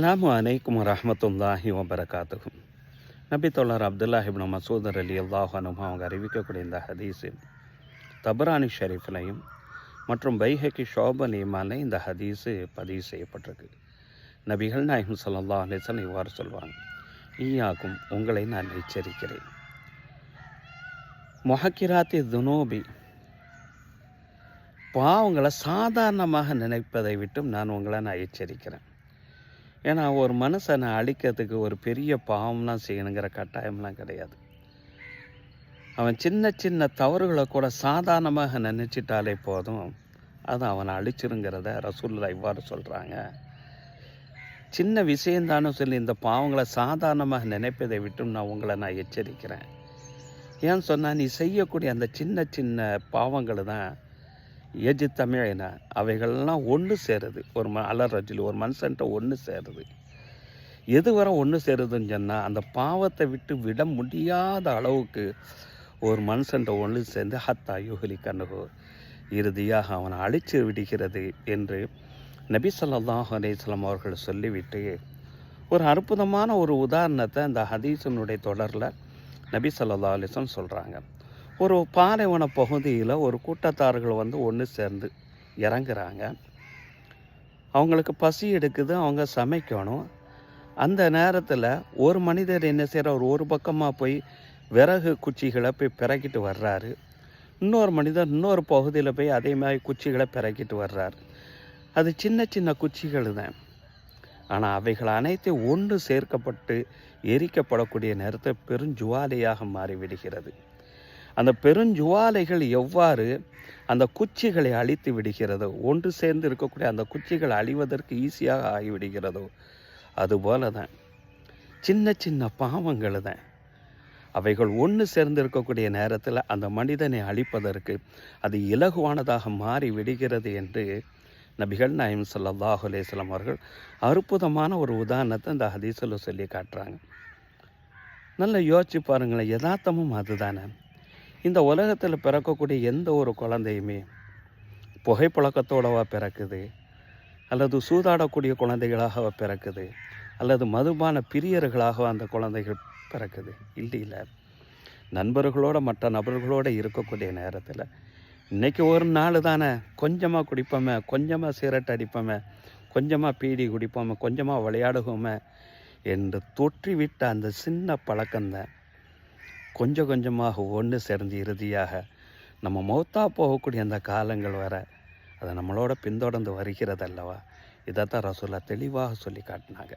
அலாம் அலைக்கும் வரஹ்மத்துல்லாஹி வபரகாத்துகும் நபி தொல்லர் அப்துல்லாஹிப்னு மசூதர் அலி அல்லாஹ் அனுமா அவங்க அறிவிக்கக்கூடிய இந்த ஹதீஸு தபரானி ஷெரீஃப்லையும் மற்றும் பைஹக்கி ஷோபன் இமால இந்த ஹதீஸு பதிவு செய்யப்பட்டிருக்கு. நபிகள் நாயகம் ஸல்லல்லாஹு அலிசன் இவ்வாறு சொல்வாங்க ஈயாக்கும் உங்களை நான் எச்சரிக்கிறேன். மொஹக்கிராத்தி துனோபி பாவங்களை சாதாரணமாக நினைப்பதை விட்டும் நான் உங்களை நான் எச்சரிக்கிறேன். ஏன்னா ஒரு மனுஷனை அழிக்கிறதுக்கு ஒரு பெரிய பாவம்லாம் செய்யணுங்கிற கட்டாயம்லாம் கிடையாது. அவன் சின்ன சின்ன தவறுகளை கூட சாதாரணமாக நினச்சிட்டாலே போதும். அது அவனை அழிச்சிருங்கிறத ரசூல்லா இவ்வாறு சொல்கிறாங்க சின்ன விஷயந்தானு சொல்லி இந்த பாவங்களை சாதாரணமாக நினைப்பதை விட்டும் நான் உங்களை நான் எச்சரிக்கிறேன். ஏன்னு சொன்னால் நீ செய்யக்கூடிய அந்த சின்ன சின்ன பாவங்களை தான் எஜி தமிழின அவைகள்லாம் ஒன்று சேருது. ஒரு ம அலரஜில் ஒரு மனுஷன்ட்ட ஒன்று சேருது. எது வரை ஒன்று சேருதுன்னு சொன்னால் அந்த பாவத்தை விட்டு விட முடியாத அளவுக்கு ஒரு மனுஷன்ட்ட ஒன்று சேர்ந்து ஹத்தா யுகலி கண்ணுகோ இறுதியாக அவனை அழிச்சு விடுகிறது என்று நபி சொல்லாஹ் அலேஸ்லாம் அவர்கள் சொல்லிவிட்டு ஒரு அற்புதமான ஒரு உதாரணத்தை அந்த ஹதீசனுடைய தொடரில் நபி சொல்லா அலிஸ்லாம் சொல்கிறாங்க ஒரு பாலைவன பகுதியில் ஒரு கூட்டத்தார்கள் வந்து ஒன்று சேர்ந்து இறங்குறாங்க. அவங்களுக்கு பசி எடுக்குது அவங்க சமைக்கணும். அந்த நேரத்தில் ஒரு மனிதர் என்ன செய்கிறார் ஒரு பக்கமாக போய் விறகு குச்சிகளை போய் பிறக்கிட்டு வர்றாரு. இன்னொரு மனிதர் இன்னொரு பகுதியில் போய் அதே மாதிரி குச்சிகளை பிறக்கிட்டு வர்றாரு. அது சின்ன சின்ன குச்சிகள் தான். ஆனால் அவைகள் அனைத்தையும் ஒன்று சேர்க்கப்பட்டு எரிக்கப்படக்கூடிய நேரத்தை பெருஞ்சுவாலையாக மாறிவிடுகிறது. அந்த பெருஞ்சுவாலைகள் எவ்வாறு அந்த குச்சிகளை அழித்து விடுகிறதோ ஒன்று சேர்ந்து இருக்கக்கூடிய அந்த குச்சிகள் அழிவதற்கு ஈஸியாக ஆகிவிடுகிறதோ அதுபோல தான் சின்ன சின்ன பாவங்கள் தான். அவைகள் ஒன்று சேர்ந்து இருக்கக்கூடிய நேரத்தில் அந்த மனிதனை அழிப்பதற்கு அது இலகுவானதாக மாறி விடுகிறது என்று நபிகள் நாயம் ஸல்லல்லாஹு அலேஸ்லாம் அவர்கள் அற்புதமான ஒரு உதாரணத்தை இந்த ஹதீஸில் சொல்லி காட்டுறாங்க. நல்லா யோசிச்சு பாருங்களேன் யதார்த்தமும் அதுதானே. இந்த உலகத்தில் பிறக்கக்கூடிய எந்த ஒரு குழந்தையுமே புகைப்பழக்கத்தோடவா பிறக்குது அல்லது சூதாடக்கூடிய குழந்தைகளாக பிறக்குது அல்லது மதுபான பிரியர்களாக அந்த குழந்தைகள் பிறக்குது? இல்லை நண்பர்களோட மற்ற நபர்களோடு இருக்கக்கூடிய நேரத்தில் இன்றைக்கி ஒரு நாள் தானே கொஞ்சமாக குடிப்போமே கொஞ்சமாக சிகரெட் அடிப்போமே கொஞ்சமாக பீடி குடிப்போமே கொஞ்சமாக விளையாடுவோமே என்று தொற்றிவிட்ட அந்த சின்ன பழக்கம்தான் கொஞ்சம் கொஞ்சமாக ஒன்று சேர்ந்து இறுதியாக நம்ம மௌத்தா போகக்கூடிய அந்த காலங்கள் வர அதை நம்மளோட பின்தொடர்ந்து வருகிறது அல்லவா இதைத்தான் ரசூலா தெளிவாக சொல்லி காட்டினாங்க.